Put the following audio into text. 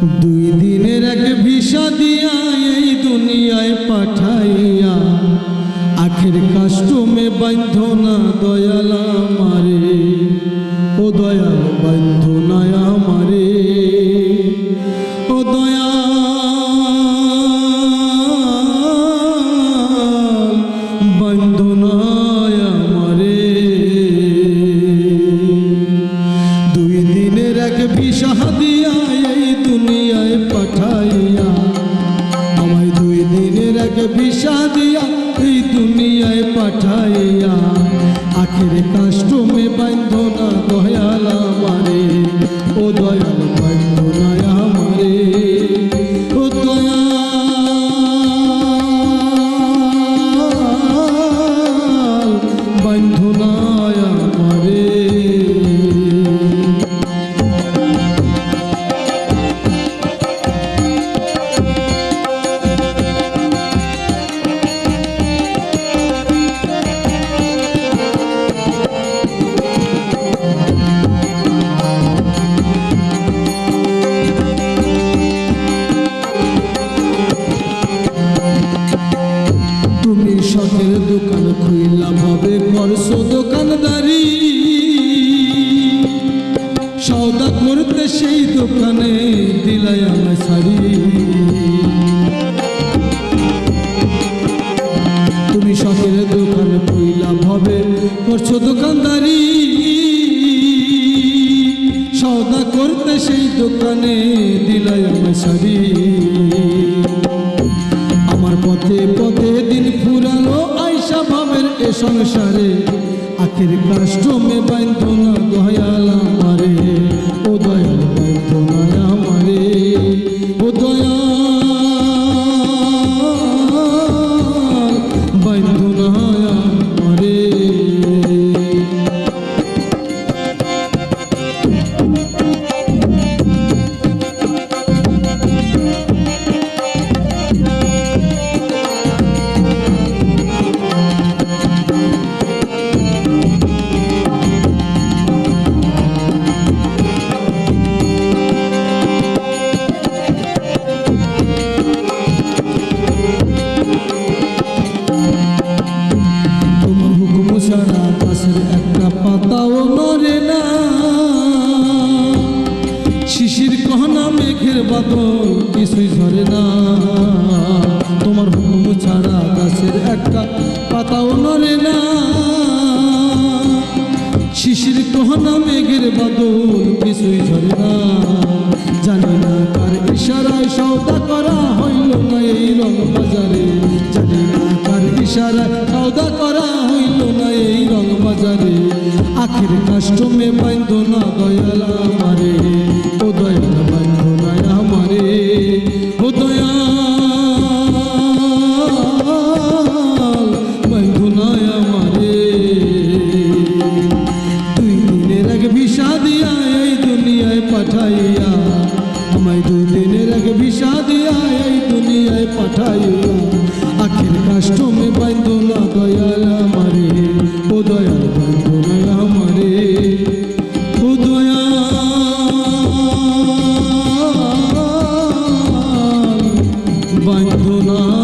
দুই দিনের এক ভিসা দিয়া এই দুনিয়ায় পাঠাইয়া, আখের কাস্টমে না দয়ালা মারে ও দয়াল বান্ধ না আমারে। ও দয়াল বান্ধ না আমারে। দুই দিনের এক ভিসা দিয়া ভিসা দিয়া এই দুনিয়ায় পাঠাইয়া। আখের কাস্টমে বান্ধনা দয়াল আমারে। ও দয়াল সৌদা করতে সেই দোকানে দিলাই আমার শাড়ি। তুমি শখের দোকান খুইলা ভাবে করছ দোকানদারি। সৌদা করতে সেই দোকানে দিলাই আমার শাড়ি। আমার পথে পথে দিন ফুরালো আয়সা ভাবের এ সংসারে। আখের কাষ্টমে বান্ধ না দয়াল। শিশির কহনা মেঘের বাদল কিছুই ঝরে না। জানি না কার ইশারায় সৌদা করা হইল না এই রং বাজারে জানি না কার ইশারায় সৌদা করা হইল না এই রং বাজারে আখের কাষ্টমে বান্ধ না দয়াল আমারে। ও দয়াল বান্ধ না আমারে। ও দয়াল দিয়ায় এই দুনিয়ায় আখের কাষ্টমে বাইন্দো না দয়াল আমারে ও দয়াল বাইন্দো আমারে। না